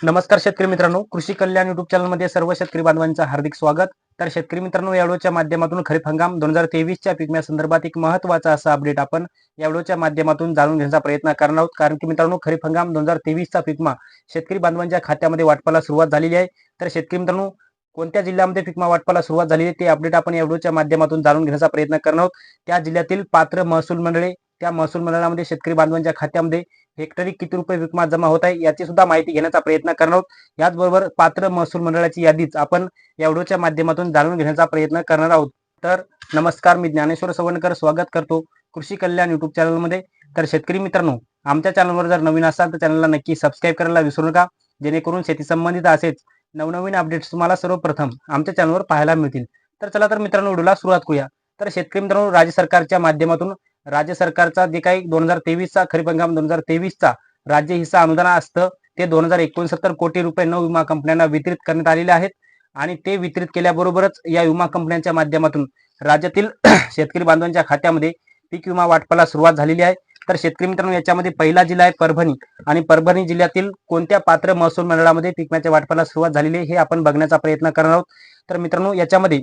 नमस्कार शेतकरी मित्रांनो. कृषी कल्याण युट्यूब चॅनलमध्ये सर्व शेतकरी बांधवांचं हार्दिक स्वागत. तर शेतकरी मित्रांनो या व्हिडिओच्या माध्यमातून खरीप हंगाम दोन हजार तेवीसच्या पिकम्या संदर्भात एक महत्त्वाचा असा अपडेट आपण या व्हिडिओच्या माध्यमातून जाणून घेण्याचा प्रयत्न करणार आहोत. कारण की मित्रांनो खरीप हंगाम दोन हजार तेवीसचा पिकमा शेतकरी बांधवांच्या खात्यामध्ये वाटपाला सुरुवात झालेली आहे. तर शेतकरी मित्रांनो कोणत्या जिल्ह्यामध्ये पिकमा वाटपाला सुरुवात झालेली आहे ते अपडेट आपण या व्हिडिओच्या माध्यमातून जाणून घेण्याचा प्रयत्न करणार आहोत. त्या जिल्ह्यातील पात्र महसूल मंडळे त्या महसूल मंडळामध्ये शेतकरी बांधवांच्या खात्यामध्ये हेक्टरी किती रुपये विकमा जमा होत आहे याची सुद्धा माहिती घेण्याचा प्रयत्न करणार आहोत. याचबरोबर पात्र महसूल मंडळाची यादीच आपण या व्हिडिओच्या माध्यमातून जाणून घेण्याचा प्रयत्न करणार आहोत. तर नमस्कार मी ज्ञानेश्वर सवणकर स्वागत करतो कृषी कल्याण युट्यूब चॅनलमध्ये. तर शेतकरी मित्रांनो आमच्या चॅनलवर जर नवीन असाल तर चॅनलला नक्की सबस्क्राईब करायला विसरू नका. जेणेकरून शेती संबंधित असेच नवनवीन अपडेट्स तुम्हाला सर्वप्रथम आमच्या चॅनलवर पाहायला मिळतील. तर चला तर मित्रांनो व्हिडिओला सुरुवात करूया. तर शेतकरी मित्रांनो राज्य सरकारच्या माध्यमातून राज्य सरकारचा जे काही दोन हजार तेवीसचा खरीप हंगाम दोन हजार तेवीसचा राज्य हिस्सा अनुदान असतं ते दोन हजार एकोणसत्तर कोटी रुपये नऊ विमा कंपन्यांना वितरित करण्यात आलेले आहेत. आणि ते वितरित केल्याबरोबरच या विमा कंपन्यांच्या माध्यमातून राज्यातील शेतकरी बांधवांच्या खात्यामध्ये पीक विमा वाटपाला सुरुवात झालेली आहे. तर शेतकरी मित्रांनो याच्यामध्ये पहिला जिल्हा आहे परभणी. आणि परभणी जिल्ह्यातील कोणत्या पात्र महसूल मंडळामध्ये पिकम्याच्या वाटपाला सुरुवात झालेली आहे हे आपण बघण्याचा प्रयत्न करणार आहोत. तर मित्रांनो याच्यामध्ये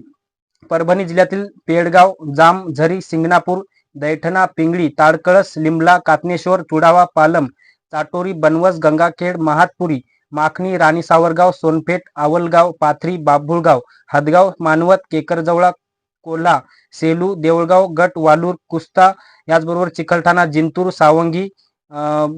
परभणी जिल्ह्यातील पेडगाव जाम झरी सिंगणापूर दैठणा पिंगळी ताडकळस लिमला कातनेश्वर तुडावा पालम चाटोरी बनवस गंगाखेड महातपुरी माखणी राणी सावरगाव सोनपेठ आवलगाव पाथरी बाभुळगाव हदगाव मानवत केकरजवळा कोल्हा सेलू देवळगाव गट वालूर कुस्ता याचबरोबर चिखलठाणा जिंतूर सावंगी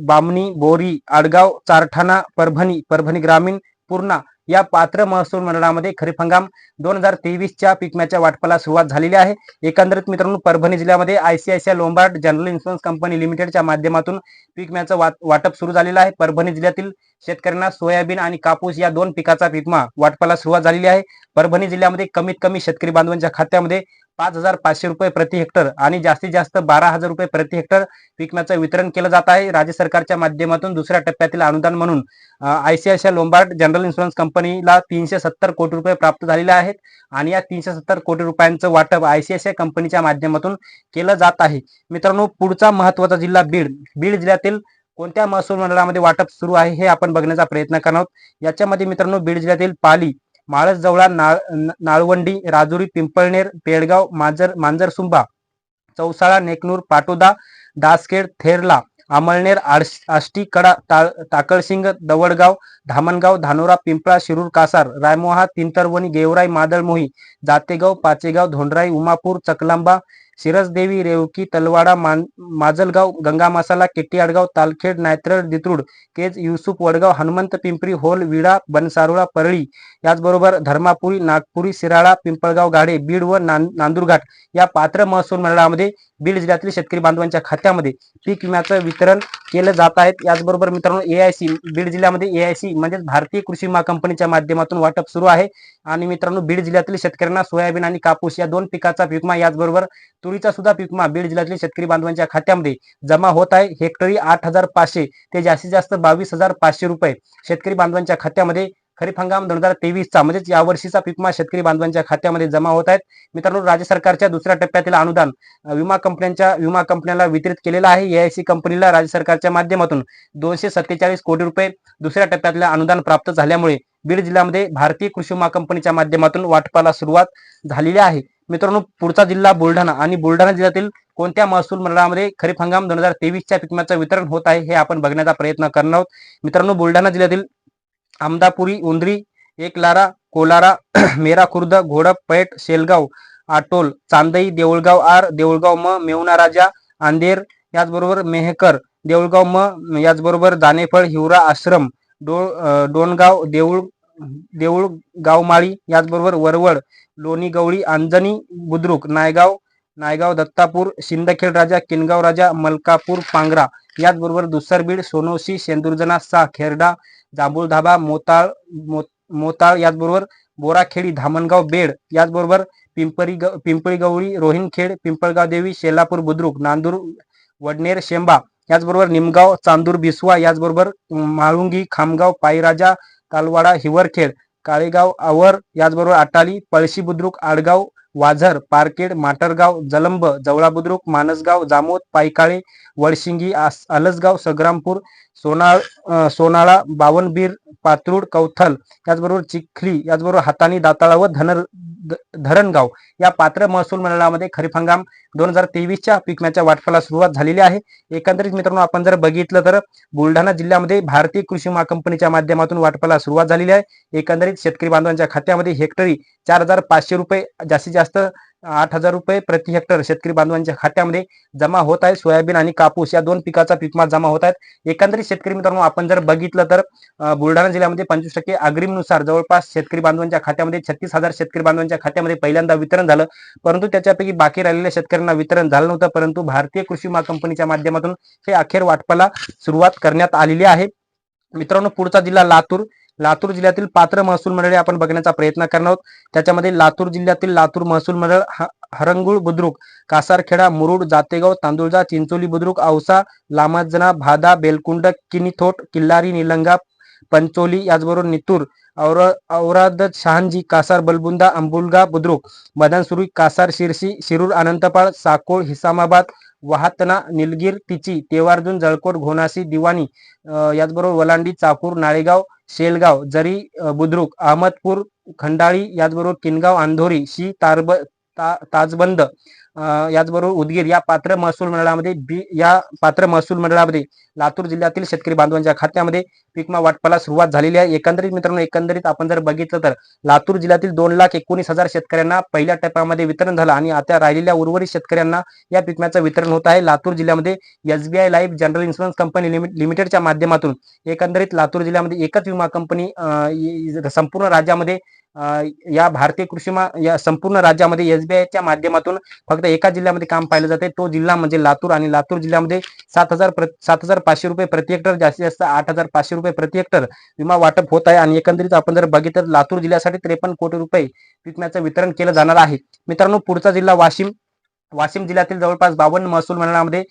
बामणी बोरी आडगाव चारठाणा परभणी परभणी ग्रामीण पूर्णा या पात्र महसूल मंडळामध्ये खरीप हंगाम दोन हजार तेवीसच्या पिकम्याच्या वाटपाला सुरुवात झालेली आहे. एकंदरीत मित्रांनो परभणी जिल्ह्यामध्ये ICICI Lombard general insurance company लिमिटेडच्या माध्यमातून पिकम्याचं वाट- वाटप सुरू झालेलं आहे. परभणी जिल्ह्यातील शेतकऱ्यांना सोयाबीन आणि कापूस या दोन पिकाचा विकमा वाटपाला सुरुवात झालेली आहे. परभणी जिल्ह्यामध्ये कमीत कमी शेतकरी बांधवांच्या खात्यामध्ये पाच हजार पाचशे रुपये प्रति हेक्टर आणि जास्तीत जास्त बारा हजार रुपये प्रति हेक्टर पीकम्याचं वितरण केलं जात आहे. राज्य सरकारच्या माध्यमातून दुसऱ्या टप्प्यातील अनुदान म्हणून आयसीआयसीआय लोंबार्ड जनरल इन्शुरन्स कंपनीला तीनशे सत्तर कोटी रुपये प्राप्त झालेले आहेत आणि या तीनशे सत्तर कोटी रुपयांचं वाटप आयसीआयसीआय कंपनीच्या माध्यमातून केलं जात आहे. मित्रांनो पुढचा महत्त्वाचा जिल्हा बीड. बीड जिल्ह्यातील कोणत्या महसूल मंडळामध्ये वाटप सुरू आहे हे आपण बघण्याचा प्रयत्न करणार आहोत. याच्यामध्ये मित्रांनो बीड जिल्ह्यातील पाली माळस जवळा नाळ नाळवंडी राजुरी पिंपळनेर पेडगाव मांजर मांजरसुंबा चौसाळा नेकनूर पाटोदा दासखेड थेरला अमळनेर आष्टी कडा ताकळसिंग दवडगाव धामणगाव धानोरा पिंपळा शिरूर कासार रायमोहा तिंतरवणी गेवराई मादळमोही जातेगाव पाचेगाव धोंडराई उमापूर चकलांबा शिरसदेवी रेवकी तलवाडा माजलगाव गंगा मसाला केट्टी आडगाव तालखेड नायत्रळ दित्रूड केज युसुफ वडगाव हनुमंत पिंपरी होल विडा बनसारोळा परळी याचबरोबर धर्मापुरी नागपुरी शिराळा पिंपळगाव गाडे बीड व नांदुरघाट या पात्र महसूल मंडळामध्ये बीड जिल्ह्यातील शेतकरी बांधवांच्या खात्यामध्ये पीक विम्याचं वितरण केलं जात आहे. याचबरोबर मित्रांनो एआयसी बीड जिल्ह्यामध्ये एआयसी म्हणजेच भारतीय कृषी विमा कंपनीच्या माध्यमातून वाटप सुरू आहे. आणि मित्रांनो बीड जिल्ह्यातील शेतकऱ्यांना सोयाबीन आणि कापूस या दोन पिकाचा विमा याचबरोबर तुरीचा सुद्धा पिकमा बीड जिल्ह्यातील शेतकरी बांधवांच्या खात्यामध्ये जमा होत आहे. हेक्टरी आठ हजार पाचशे ते जास्तीत जास्त बावीस हजार पाचशे रुपये शेतकरी बांधवांच्या खात्यामध्ये. खरीप हंगाम दोन हजार तेवीसचा म्हणजेच या वर्षीचा शेतकरी बांधवांच्या खात्यामध्ये जमा होत आहेत. मित्रांनो राज्य सरकारच्या दुसऱ्या टप्प्यातील अनुदान विमा कंपन्यांच्या विमा कंपन्याला वितरित केलेलं आहे. एआयसी कंपनीला राज्य सरकारच्या माध्यमातून दोनशे सत्तेचाळीस कोटी रुपये दुसऱ्या टप्प्यातले अनुदान प्राप्त झाल्यामुळे बीड जिल्ह्यामध्ये भारतीय कृषी विमा कंपनीच्या माध्यमातून वाटपाला सुरुवात झालेली आहे. मित्रांनो पुढचा जिल्हा बुलढाणा आणि बुलढाणा जिल्ह्यातील कोणत्या महसूल मंडळामध्ये खरीप हंगाम दोन हजार तेवीसच्या पिकम्याचं वितरण होत आहे हे आपण बघण्याचा प्रयत्न करणार आहोत. मित्रांनो बुलढाणा जिल्ह्यातील आमदापुरी उंद्री एकलारा कोलारा मेरा खुर्द घोडप पैठ शेलगाव आटोल चांदई देऊळगाव आर देऊळगाव म मेवना राजा अंधेर याचबरोबर मेहकर देऊळगाव म याचबरोबर दानेफळ हिवरा आश्रम डो डोणगाव देऊळ देऊळ गावमाळी याचबरोबर वरवड लोणी गवळी अंजनी बुद्रुक नायगाव नायगाव दत्तापूर शिंदखेड राजा किनगाव राजा मलकापूर पांगरा याचबरोबर दुसरबीड सोनोशी सेंदुर्जना सा खेरडा जांभूळ धाबा मोताळ मो- मोताळ याचबरोबर बोराखेडी धामणगाव बेड याचबरोबर पिंपरी ग- पिंपळी गवळी रोहिणखेड पिंपळगाव देवी शेलापूर बुद्रुक नांदूर वडनेर शेंबा याचबरोबर निमगाव चांदूर बिसवा याचबरोबर माळुंगी खामगाव पायराजा कालवाडा हिवरखेड काळेगाव आवर याचबरोबर आटाली पळशी बुद्रुक आडगाव वाझर पारखेड माटरगाव जलंब जवळा बुद्रुक मानसगाव जामोद पायकाळे वडशिंगी अलसगाव संग्रामपूर सोनाळ सोनाळा बावनबीर पात्रूड कौथल याचबरोबर चिखली याचबरोबर हातानी दाताळा व धनर धरणगाव या पात्र महसूल मंडळामध्ये खरीप हंगाम दोन हजार तेवीसच्या पिकम्याच्या वाटपाला सुरुवात झालेली आहे. एकंदरीत मित्रांनो आपण जर बघितलं तर बुलढाणा जिल्ह्यामध्ये भारतीय कृषी महाकंपनीच्या कंपनीच्या माध्यमातून वाटपाला सुरुवात झालेली आहे. एकंदरीत शेतकरी बांधवांच्या खात्यामध्ये हेक्टरी चार हजार पाचशे रुपये जास्तीत जास्त आठ हजार रुपये प्रति हेक्टर शेतकरी बांधवांच्या खात्यामध्ये जमा होत आहे सोयाबीन आणि कापूस या दोन पिकाचा पीकमा जमा होत आहेत. एकंदरीत शेतकरी मित्रांनो आपण जर बघितलं तर बुलढाणा जिल्ह्यामध्ये पंचवीस टक्के अग्रिमनुसार जवळपास शेतकरी बांधवांच्या खात्यामध्ये छत्तीस हजार शेतकरी बांधवांच्या खात्यामध्ये पहिल्यांदा वितरण झालं. परंतु त्याच्यापैकी बाकी राहिलेल्या शेतकऱ्यांना वितरण झालं नव्हतं. परंतु भारतीय कृषी विमा कंपनीच्या माध्यमातून हे अखेर वाटपाला सुरुवात करण्यात आलेली आहे. मित्रांनो पुढचा जिल्हा लातूर. लातूर जिल्ह्यातील पात्र महसूल मंडळे आपण बघण्याचा प्रयत्न करणार आहोत. त्याच्यामध्ये लातूर जिल्ह्यातील लातूर महसूल मंडळ हरंगुळ बुद्रुक कासारखेडा मुरुड जातेगाव तांदुळजा चिंचोली बुद्रुक औसा लामाजना भादा बेलकुंड किनीथोट किल्लारी निलंगा पंचोली याचबरोबर नितूर और औराद शहाजी कासार बलबुंदा अंबुलगा बुद्रुक मदनसुरी कासार शिरसी शिरूर अनंतपाळ साकोळ हिसामाबाद वाहतना निलगीर तिची तेवार्जुन जळकोट घोनासी दिवाणी याचबरोबर वलांडी चाकूर नाळेगाव शेलगाव जरी बुद्रुक अहमदपूर खंडाळी याचबरोबर किनगाव आंधोरी शी तारब ता, ताजबंद याचबरोबर उदगीर या पात्र महसूल मंडळामध्ये बी या पात्र महसूल मंडळामध्ये लातूर जिल्ह्यातील शेतकरी बांधवांच्या खात्यामध्ये पिकमा वाटपाला सुरुवात झालेली आहे. एकंदरीत मित्रांनो एकंदरीत आपण जर बघितलं तर लातूर जिल्ह्यातील दोन लाख एकोणीस हजार शेतकऱ्यांना पहिल्या टप्प्यामध्ये वितरण झालं आणि आता राहिलेल्या उर्वरित शेतकऱ्यांना या पिकम्याचं वितरण होत आहे. लातूर जिल्ह्यामध्ये SBI life general insurance company लिमिटेडच्या माध्यमातून एकंदरीत लातूर जिल्ह्यामध्ये एकच विमा कंपनी संपूर्ण राज्यामध्ये या भारतीय कृषी या संपूर्ण राज्यामध्ये एसबीआयच्या माध्यमातून फक्त एका जिल्ह्यामध्ये काम पाहिलं जाते तो जिल्हा म्हणजे लातूर आणि लातूर जिल्ह्यामध्ये सात हजार सात हजार पाचशे रुपये प्रति हेक्टर जास्तीत जास्त आठ हजार पाचशे रुपये प्रति हेक्टर विमा वाटप होत आहे. आणि एकंदरीत आपण जर बघितलं तर लातूर जिल्ह्यासाठी त्रेपन्न कोटी रुपये विम्याचं वितरण केलं जाणार आहे. मित्रांनो पुढचा जिल्हा वाशिम. वाशिम जिल्ह्यातील जवळपास बावन्न महसूल मंडळामध्ये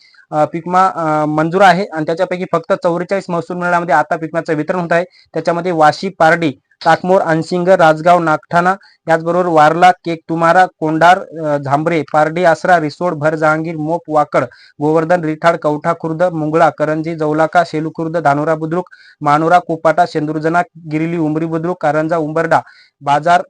पिकमा मंजूर आहे. आणि त्याच्यापैकी फक्त चौवेचाळीस महसूल मंडळामध्ये आता पिकमाचं वितरण होत आहे. त्याच्यामध्ये वाशी पारडी टाकमोर अनसिंग राजगाव नागठाणा याचबरोबर वारला केक तुमारा कोंडार झांबरे पारडी आसरा रिसोड भर जहांगीर मोप वाकड गोवर्धन रिठाड कवठा खुर्द मुंगळा करंजी जवलाका शेलुखुर्द धानोरा बुद्रुक मानोरा कोपाटा शेंदुर्जना गिरिली उमरी बुद्रुक कारंजा उंबरडा बाजार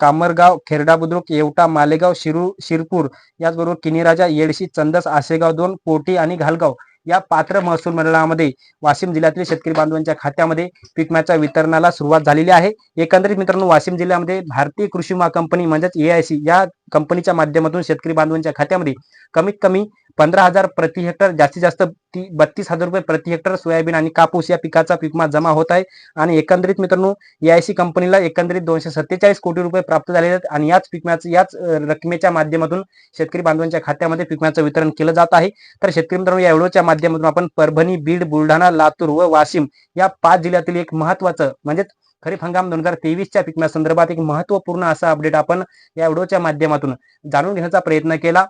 कामरगाव खेरडा बुद्रुक येवटा मालेगाव शिरू शिरपूर याचबरोबर किनीराजा येडशी चंदस आसेगाव दोन पोटी आणि घालगाव. या पात्र महसूल मंडळामध्ये वाशिम जिल्ह्यातील शेतकरी बांधवांच्या खात्यामध्ये पीकम्याच्या वितरणाला सुरुवात झालेली आहे. एकंदरीत मित्रांनो वाशिम जिल्ह्यामध्ये भारतीय कृषी विमा कंपनी म्हणजेच एआयसी या कंपनीच्या माध्यमातून शेतकरी बांधवांच्या खात्यामध्ये कमीत कमी पंधरा हजार प्रति हेक्टर जास्तीत जास्त ती बत्तीस हजार रुपये प्रति हेक्टर सोयाबीन आणि कापूस या पिकाचा पीकमा जमा होत आहे. आणि एकंदरीत मित्रांनो एआयसी कंपनीला एकंदरीत दोनशे सत्तेचाळीस कोटी रुपये प्राप्त झालेले आहेत आणि याच पिकम्याचं याच रकमेच्या माध्यमातून शेतकरी बांधवांच्या खात्यामध्ये पिकम्याचं वितरण केलं जात आहे. तर शेतकरी मित्रांनो या व्हिडिओच्या माध्यमातून आपण परभणी बीड बुलढाणा लातूर व वाशिम या पाच जिल्ह्यातील एक महत्वाचं म्हणजेच खरीप हंगाम दोन हजार तेवीसच्या पिकम्या संदर्भात एक महत्त्वपूर्ण असा अपडेट आपण या व्हिडिओच्या माध्यमातून जाणून घेण्याचा प्रयत्न केला.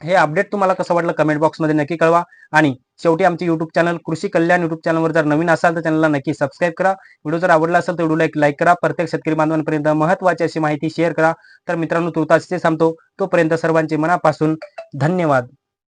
हे अपडेट तुम्हाला कसं वाटलं कमेंट बॉक्समध्ये नक्की कळवा. आणि शेवटी आमचे युट्यूब चॅनल कृषी कल्याण युट्यूब चॅनलवर जर नवीन असाल तर चॅनलला नक्की सबस्क्राईब करा. व्हिडिओ जर आवडला असेल तर व्हिडिओला एक लाईक करा. प्रत्येक शेतकरी बांधवांपर्यंत महत्वाची अशी माहिती शेअर करा. तर मित्रांनो तुर्तास ते सांगतो तोपर्यंत सर्वांचे मनापासून धन्यवाद.